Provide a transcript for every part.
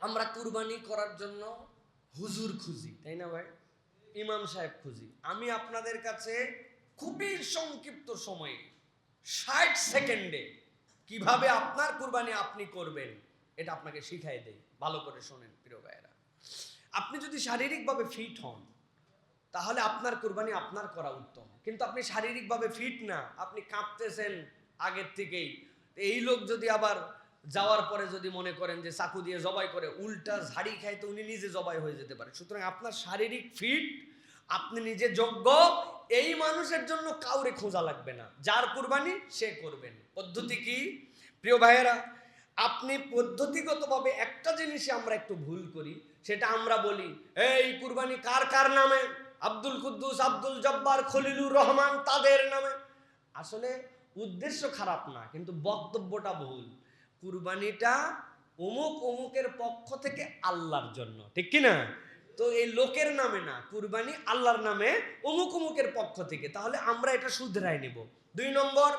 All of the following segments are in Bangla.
আমরা কুরবানি করার জন্য হুজুর খুঁজি, তাই না ভাই? ইমাম সাহেব খুঁজি। আমি আপনাদের কাছে খুবই সংক্ষিপ্ত সময়ে, ষাট সেকেন্ডে কীভাবে আপনার কুরবানি আপনি করবেন, এটা আপনাকে শিখাই দেই। ভালো করে শোনেন, প্রিয় ভাইয়েরা। আপনি যদি শারীরিকভাবে ফিট হন, তাহলে আপনার কুরবানি আপনার করা উত্তম। কিন্তু আপনি শারীরিকভাবে ফিট না, আপনি কাঁপতেছেন আগের থেকেই। এই লোক যদি আবার যাওয়ার পরে যদি মনে করেন যে চাকু দিয়ে জবাই করে, উল্টা ঝাড়ি খায় তো উনি নিজে জবাই হয়ে যেতে পারে। সুতরাং আপনার শারীরিক ফিট আপনি নিজে যোগ্য, এই মানুষের জন্য কাউরে খোঁজা লাগবে না। যার কুরবানি সে করবেন। পদ্ধতি কি? প্রিয় ভাইয়েরা, আপনি পদ্ধতিগতভাবে একটা জিনিসে আমরা একটু ভুল করি, সেটা আমরা বলি, এই কুরবানি কার কার নামে? আব্দুল কুদ্দুস, আব্দুল জব্বার, খলিলুর রহমান, তাদের নামে? আসলে উদ্দেশ্য খারাপ না, কিন্তু বক্তব্যটা ভুল। কুরবানিটা অমুক অমুকের পক্ষ থেকে আল্লাহর জন্য, ঠিক কি না? তো এই লোকের নামে না, কুরবানি আল্লাহর নামে অমুক অমুকের পক্ষ থেকে। তাহলে আমরা এটা শুধরাই নেব। দুই নম্বর,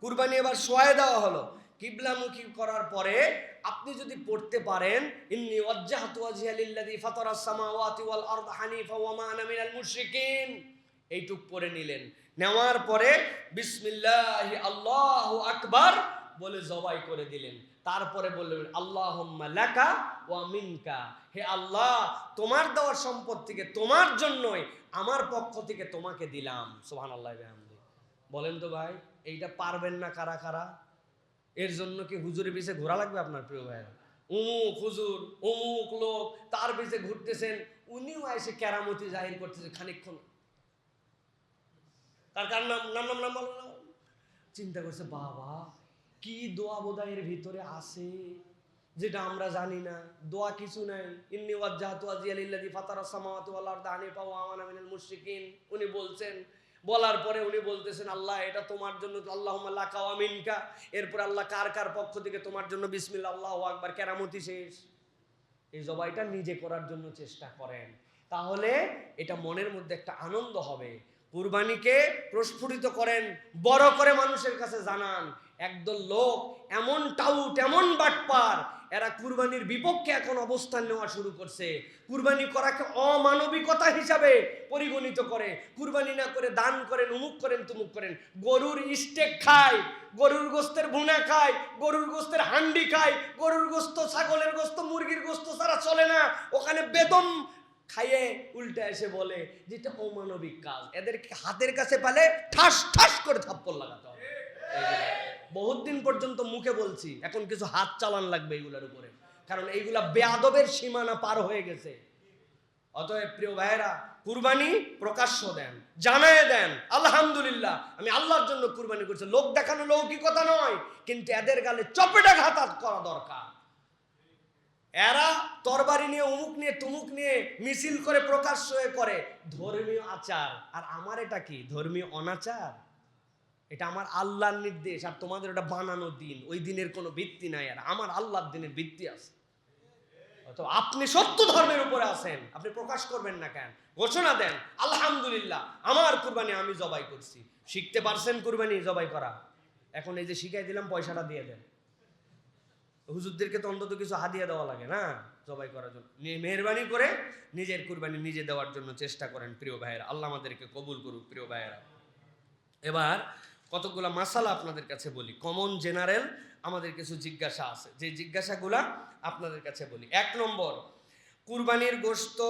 কুরবানি এবার সোয়াই দেওয়া হলো। কিবলামুখী করার পরে আপনি যদি পড়তে পারেন, ইন্নি ওয়াজ্জাহতু ওয়াজহিয়া লিল্লাযী ফাতারাস সামাওয়াতি ওয়াল আরদ হানিফা ওয়া মা আনা মিনাল মুশরিকিন। এইটুক পরে নিলেন। নেওয়ার পরে বিসমিল্লাহি আল্লাহু আকবার বলে জবাই করে দিলেন। তারপরে বললেন আল্লাহ লাকা ওয়া মিনকা। হে আল্লাহ, তোমার দেওয়ার সম্পদ থেকে তোমার জন্যই আমার পক্ষ থেকে তোমাকে দিলাম। ওয়া বিহামদি। বলেন তো ভাই, এইটা পারবেন না কারা কারা? এর জন্য কি হুজুরের পিছে ঘোরা লাগবে আপনার প্রিয় ভাইয়েরা? অমুক হুজুর, অমুক লোক, তার পিছে ঘুরতেছেন, উনিও এসে কেরামতি জাহির করতেছে খানিকক্ষণ। তার কার নাম? নাম নাম নাম চিন্তা করছে, বাবা কি দোয়া বোধহয় ভিতরে আছে? যেটা আমরা জানি না। দোয়া কিছু নাই। উনি বলছেন, বলার পরে উনি বলতেছেন, আল্লাহ, এটা তোমার জন্য আল্লাহুম্মা লাকা মিনকা। এরপর আল্লাহ কার কার পক্ষ থেকে তোমার জন্য বিসমিল্লাহ, আল্লাহ আকবার, কেরামতি শেষ? এই জবাইটা নিজে করার জন্য চেষ্টা করেন। তাহলে এটা মনের মধ্যে একটা আনন্দ হবে। কুরবানিকে প্রস্ফুটিত করেন, বড় করে মানুষের কাছে জানান। একদল লোক, এমন টাউট, এমন বাটপার, এরা কুরবানির বিপক্ষে এখন অবস্থান নেওয়া শুরু করছে। কুরবানি করাকে অমানবিকতা হিসাবে পরিগণিত করে। কুরবানি না করে দান করেন, উমুক করেন, তুমুক করেন। গরুর স্টেক খায়, গরুর গোস্তের ভুনা খায়, গরুর গোস্তের হান্ডি খায়, গরুর গোস্ত, ছাগলের গোস্ত, মুরগির গোস্ত ছাড়া চলে না। ওখানে বেদম খাইয়ে উল্টা এসে বলে, যেটা অমানবিক কাজ। এদেরকে হাতের কাছে পেলে ঠাস ঠাস করে থাপ্পড় লাগাতে বহুত দিন পর্যন্ত মুখে বলছি, এখন কিছু হাত চালান লাগবে এইগুলোর উপরে। কারণ এইগুলা বেয়াদবের সীমানা পার হয়ে গেছে। অতএব প্রিয় ভাইয়েরা, কুরবানি প্রকাশ্য দেন, জানায় দেন, আলহামদুলিল্লাহ, আমি আল্লাহর জন্য কুরবানি করছি। লোক দেখানো লৌকিকতা নয়, কিন্তু এদের গালে চপেটা ঘাতাত করা দরকার। এরা তরবারি নিয়ে, উমুক নিয়ে, তুমুক নিয়ে মিছিল করে প্রকাশ্য করে। ধর্মীয় আচার, আর আমার এটা কি? ধর্মীয় অনাচার? এটা আমার আল্লাহর নির্দেশ আর তোমাদের ওটা বানানো দিন। ওই দিনের কোনো ভিত্তি নাই আর আমার আল্লাহর দিনের ভিত্তি আছে। তো আপনি সত্য ধর্মের উপরে আছেন, আপনি প্রকাশ করবেন না কেন? ঘোষণা দেন, আলহামদুলিল্লাহ, আমার কুরবানি আমি জবাই করছি। শিখতে পারছেন কুরবানি জবাই করা? এখন এই যে শিখাই দিলাম, পয়সাটা দিয়ে দেন। হুজুরদেরকে তো অন্তত কিছু হাদিয়া দেওয়া লাগে না জবাই করার জন্য? মেহরবানি করে নিজের কুরবানি নিজে দেওয়ার জন্য চেষ্টা করেন প্রিয় ভাইয়েরা। আল্লাহ আমাদেরকে কবুল করুক প্রিয় ভাইয়েরা। এবার কতগুলা মাসালা আপনাদের কাছে বলি? কমন জেনারেল আমাদের কিছু জিজ্ঞাসা আছে। যে জিজ্ঞাসাগুলা আপনাদের কাছে বলি। এক নম্বর, কুরবানির গোস্ত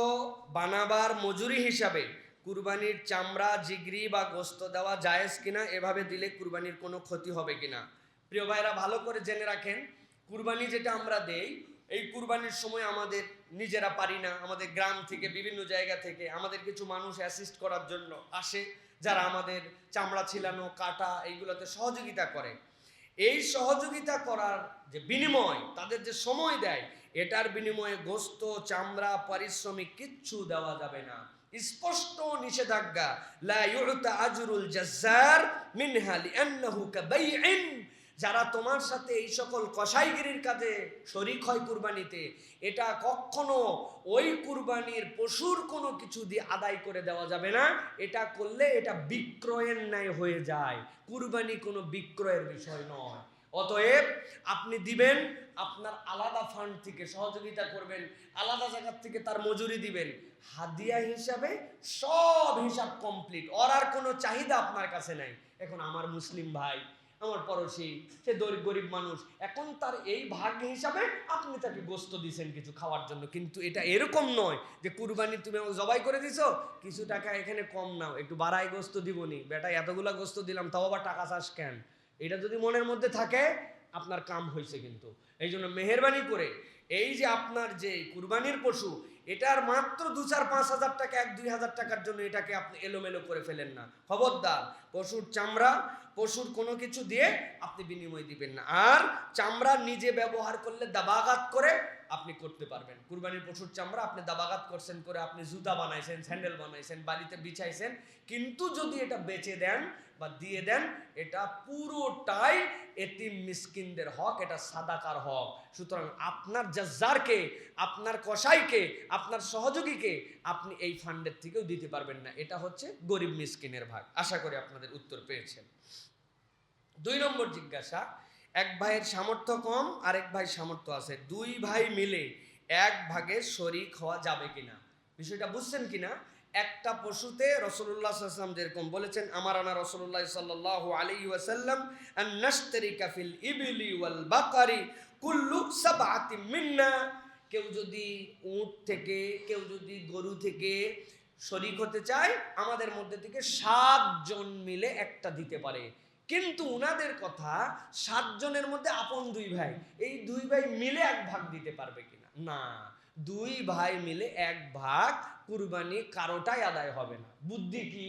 বানাবার মজুরি হিসাবে কুরবানির চামড়া, জিগরি বা গোস্ত দেওয়া জায়েজ কিনা, এভাবে দিলে কুরবানির কোনো ক্ষতি হবে কিনা? প্রিয় ভাইরা ভালো করে জেনে রাখেন, কুরবানি যেটা আমরা দেই, এই কুরবানির সময় আমাদের নিজেরা পারি না, আমাদের গ্রাম থেকে, বিভিন্ন জায়গা থেকে আমাদের কিছু মানুষ অ্যাসিস্ট করার জন্য আসে। যারা আমাদের চামড়া ছিলানো, কাটা এইগুলোতে সহযোগিতা করে। এই সহযোগিতা করার যে বিনিময়, তাদের যে সময় দেয়, এটার বিনিময়ে গোস্ত, চামড়া, পারিশ্রমিক কিচ্ছু দেওয়া যাবে না। স্পষ্ট নিষেধাজ্ঞা, লা আজরুল জাজ্জার মিনহা যারা তোমার সাথে এই সকল কসাইগিরির কাজে শরিক হয় কুরবানিতে, এটা কখনো ওই কুরবানির পশুর কোনো কিছু দিয়ে আদায় করে দেওয়া যাবে না। এটা করলে এটা বিক্রয়ের ন্যায় হয়ে যায়। কুরবানি কোনো বিক্রয়ের বিষয় নয়। অতএব আপনি দিবেন, আপনার আলাদা ফান্ড থেকে সহযোগিতা করবেন, আলাদা জায়গার থেকে তার মজুরি দিবেন। হাদিয়া হিসাবে সব হিসাব কমপ্লিট ওর আর কোনো চাহিদা আপনার কাছে নাই। এখন আমার মুসলিম ভাই আমার পড়োশি, সে গরিব মানুষ। এখন তার এই ভাগ হিসাবে আপনি তাকে গোস্ত দিছেন কিছু খাওয়ার জন্য। কিন্তু এটা এরকম নয় যে কুরবানি তুমি আমাকে জবাই করে দিছো, কিছু টাকা এখানে কম নাও, একটু বাড়াই গোস্ত দিবনি। বেটা, এতগুলা গোস্ত দিলাম, তাও আবার টাকা চাস কেন? এটা যদি মনের মধ্যে থাকে, আপনার কাম হয়েছে কিন্তু। এই জন্য মেহরবানি করে, এই যে আপনার যে কুরবানির পশু, এটার মাত্র দু চার পাঁচ হাজার টাকা, এক দুই হাজার টাকার জন্য এটাকে আপনি এলোমেলো করে ফেলেন না। খবরদার, পশুর চামড়া পশুর কোনো কিছু দিয়ে আপনি বিনিময় দিবেন না। আর চামড়া নিজে ব্যবহার করলে দাবাগাত করে আপনি করতে পারবেন। কুরবানির পশুর চামড়া আপনি দাবাগাত করছেন করে আপনি জুতা বানাইছেন, স্যান্ডেল বানাইছেন, বাড়িতে বিছাইছেন, কিন্তু যদি এটা বেচে দেন বা দিয়ে দেন, এটা পুরোটাই এতিম মিসকিনদের হক, এটা সাদাকার হক। সুতরাং আপনার জাজ্জারকে, আপনার কসাইকে, আপনার সহযোগীকে আপনি এই ফান্ডের থেকেও দিতে পারবেন না। এটা হচ্ছে গরিব মিসকিনের ভাগ। আশা করি আপনাদের উত্তর পেয়েছেন। দুই নম্বর জিজ্ঞাসা, এক ভাইয়ের সামর্থ্য কম, আরেক ভাই সামর্থ্য আছে। দুই ভাই মিলে এক ভাগে শরিক হওয়া যাবে কিনা? বিষয়টা বুঝছেন কিনা? একটা পশুতে রসুল্লাহ সাল্লাম যেরকম বলেছেন, আমার আনা রসুল্লাহ সাল্লাহ আলী ওয়াসাল্লাম নাস্তারি কাফিল ইবিলি ওয়াল বাকারি কুল্লু সাবাতি মিন্না। কেউ যদি উট থেকে, কেউ যদি গরু থেকে শরিক হতে চায়, আমাদের মধ্যে থেকে সাতজন মিলে একটা দিতে পারে। কিন্তু উনাদের কথা সাতজনের মধ্যে আপন দুই ভাই। এই দুই ভাই মিলে এক ভাগ দিতে পারবে কিনা? না। দুই ভাই মিলে এক ভাগ কুরবানি কারোটাই আদায় হবে না। বুদ্ধি কি?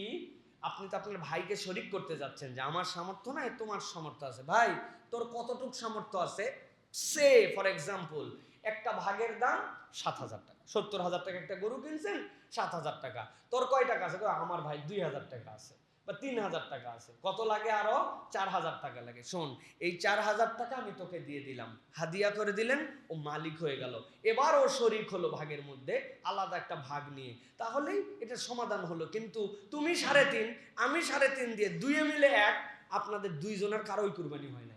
আপনি তো আপনার ভাইকে শরিক করতে যাচ্ছেন যে, আমার সামর্থ্য নাই, তোমার সামর্থ্য আছে। ভাই, তোর কতটুক সামর্থ্য আছে? সে ফর এক্সাম্পল একটা ভাগের দাম সাত হাজার টাকা। সত্তর হাজার টাকা একটা গরু কিনছেন, সাত হাজার টাকা। তোর কয় টাকা আছে? আমার ভাই দুই হাজার টাকা আছে। বা তিন হাজার টাকা আছে। কত লাগে আরও? চার হাজার টাকা লাগে। শোন, এই চার হাজার টাকা আমি তোকে দিয়ে দিলাম। হাদিয়া করে দিলেন, ও মালিক হয়ে গেল। এবার ও শরিক হলো ভাগের মধ্যে, আলাদা একটা ভাগ নিয়ে। তাহলেই এটা সমাধান হলো। কিন্তু তুমি সাড়ে তিন, আমি সাড়ে তিন দিয়ে দুইয়ে মিলে এক, আপনাদের দুইজনের কারোই কুরবানি হয় না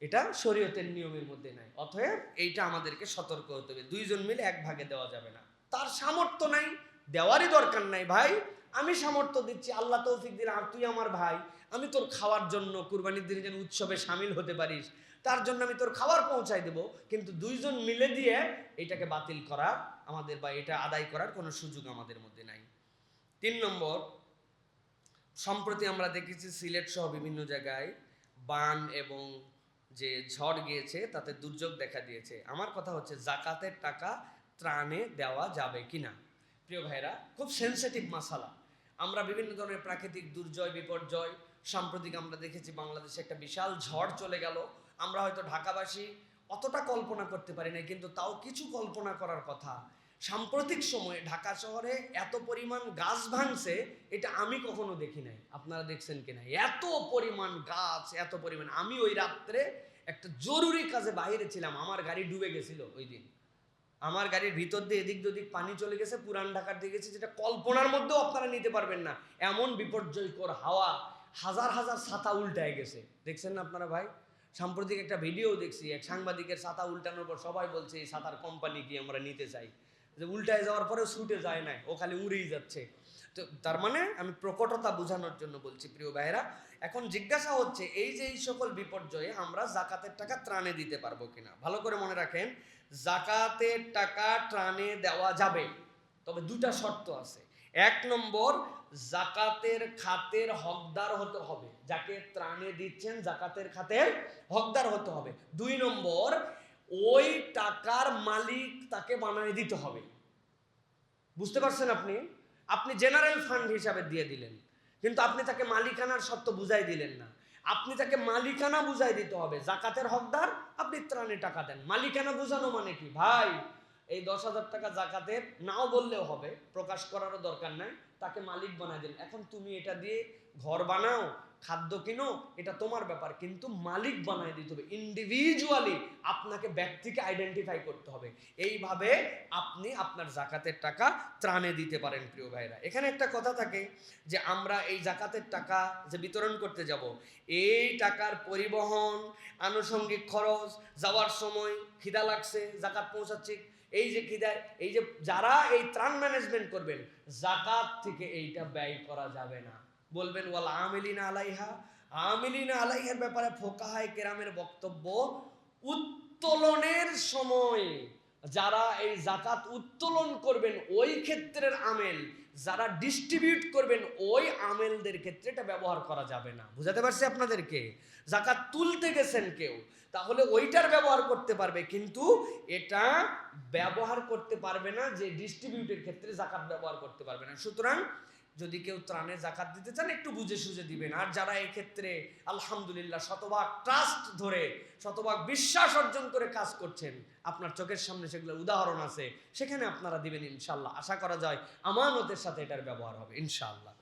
এটা শরীয়তের নিয়মের মধ্যে নাই। অতএব এইটা আমাদেরকে সতর্ক হতে হবে। দুইজন মিলে এক ভাগে দেওয়া যাবে না। তার সামর্থ্য নাই, দেওয়ারই দরকার নাই ভাই। আমি সামর্থ্য দিচ্ছি, আল্লাহ তৌফিক দিন, আর তুই আমার ভাই। আমি তোর খাওয়ার জন্য কুরবানির দিনে যেন উৎসবে সামিল হতে পারিস, তার জন্য আমি তোর খাবার পৌঁছাই দেব। কিন্তু দুইজন মিলে দিয়ে এটাকে বাতিল করা আমাদের বা এটা আদায় করার কোনো সুযোগ আমাদের মধ্যে নাই। তিন নম্বর, সম্প্রতি আমরা দেখেছি সিলেট সহ বিভিন্ন জায়গায় বান এবং যে ঝড় গিয়েছে, তাতে দুর্যোগ দেখা দিয়েছে। আমার কথা হচ্ছে, জাকাতের টাকা ত্রাণে দেওয়া যাবে কিনা? প্রিয় ভাইরা খুব সেনসিটিভ মাসালা। আমরা বিভিন্ন ধরনের প্রাকৃতিক দুর্জয় বিপর্যয়, সাম্প্রতিক আমরা দেখেছি বাংলাদেশে একটা বিশাল ঝড় চলে গেল। আমরা হয়তো ঢাকাবাসী অতটা কল্পনা করতে পারি না কিন্তু তাও কিছু কল্পনা করার কথা। সাম্প্রতিক সময়ে ঢাকা শহরে এত পরিমাণ গাছ ভাঙছে, এটা আমি কখনো দেখি নাই। আপনারা দেখছেন কিনা? এত পরিমাণ গাছ, এত পরিমাণ। আমি ওই রাত্রে একটা জরুরি কাজে বাইরে ছিলাম, আমার গাড়ি ডুবে গেছিল ওই দিন। আমার গাড়ির ভিতর দিয়ে এদিক ওদিক পানি চলে গেছে, পুরান ঢাকার দিকে গেছে, যেটা কল্পনার মধ্যেও আপনারা নিতে পারবেন না। এমন বিপর্যয়কর হাওয়া, হাজার হাজার ছাতা উল্টায় গেছে। দেখছেন না আপনারা ভাই? সাম্প্রতিক একটা ভিডিও দেখছি, এক সাংবাদিকের ছাতা উল্টানোর পর সবাই বলছে, এই ছাতার কোম্পানি কি আমরা নিতে চাই? যে উল্টায় যাওয়ার পরে ছুটে যায় না ও খালি উড়েই যাচ্ছে। তো তার মানে আমি প্রকটতা বোঝানোর জন্য বলছি, প্রিয় ভাইয়েরা, এখন জিজ্ঞাসা হচ্ছে, এই যে এই সকল বিপর্যয়ে আমরা জাকাতের টাকা ত্রাণে দিতে পারব কিনা? ভালো করে মনে রাখেন জাকাতের টাকা ত্রাণে দেওয়া যাবে। তবে দুটা শর্ত আছে। এক নম্বর, জাকাতের খাতের হকদার হতে হবে। যাকে ত্রাণে দিচ্ছেন, জাকাতের খাতের হকদার হতে হবে। দুই নম্বর, ওই টাকার মালিক তাকে বানায় দিতে হবে। বুঝতে পারছেন আপনি? আপনি জেনারেল ফান্ড হিসাবে দিয়ে দিলেন। কিন্তু আপনি তাকে মালিকানার সত্য বুঝাই দিলেন না। আপনি তাকে মালিকানা বুঝাই দিতে হবে। জাকাতের হকদার আপনি ত্রাণে টাকা দেন। মালিকানা বুঝানো মানে কি? ভাই, এই দশ হাজার টাকা জাকাতের নাও বললেও হবে, প্রকাশ করারও দরকার নাই, তাকে মালিক বানাই দিন। এখন তুমি এটা দিয়ে ঘর বানাও খাদ্য কিনো, এটা তোমার ব্যাপার, কিন্তু মালিক বানায় দিতে হবে। ইন্ডিভিজুয়ালি আপনাকে ব্যক্তিকে আইডেন্টিফাই করতে হবে। এইভাবে আপনি আপনার জাকাতের টাকা ত্রাণে দিতে পারেন, প্রিয় ভাইরা। এখানে একটা কথা থাকে যে, আমরা এই জাকাতের টাকা যে বিতরণ করতে যাব, এই টাকার পরিবহন, আনুষঙ্গিক খরচ, যাওয়ার সময় খিদা লাগছে, জাকাত পৌঁছাচ্ছে, এই যে খিদায় এই যে যারা এই ত্রাণ ম্যানেজমেন্ট করবেন, জাকাত থেকে এইটা ব্যয় করা যাবে না। বলবেন, ওয়াল আমিলিনা আলাইহা। আমিলিনা আলাইহার ব্যাপারে ফোকাহায় কেরামের বক্তব্য উত্তোলনের সময় যারা এই জাকাত উত্তোলন করবেন, ওই ক্ষেত্রের আমেল, যারা ডিস্ট্রিবিউট করবেন, ওই আমেলদের ক্ষেত্রে এটা ব্যবহার করা যাবে না। বুঝাতে পারছি আপনাদেরকে? জাকাত তুলতে গেছেন কেউ, তাহলে ওইটার ব্যবহার করতে পারবে, কিন্তু এটা ব্যবহার করতে পারবে না যে ডিস্ট্রিবিউটের ক্ষেত্রে জাকাত ব্যবহার করতে পারবে না। সুতরাং যদি কেউ ত্রাণে জাকাত দিতে চান, একটু বুঝে সুঝে দিবেন। আর যারা ক্ষেত্রে আলহামদুলিল্লাহ, শতভাগ ট্রাস্ট ধরে, শতভাগ বিশ্বাস অর্জন করে কাজ করছেন, আপনার চোখের সামনে সেগুলো উদাহরণ আছে, সেখানে আপনারা দিবেন ইনশাল্লাহ। আশা করা যায়, আমানতের সাথে এটার ব্যবহার হবে ইনশাআল্লাহ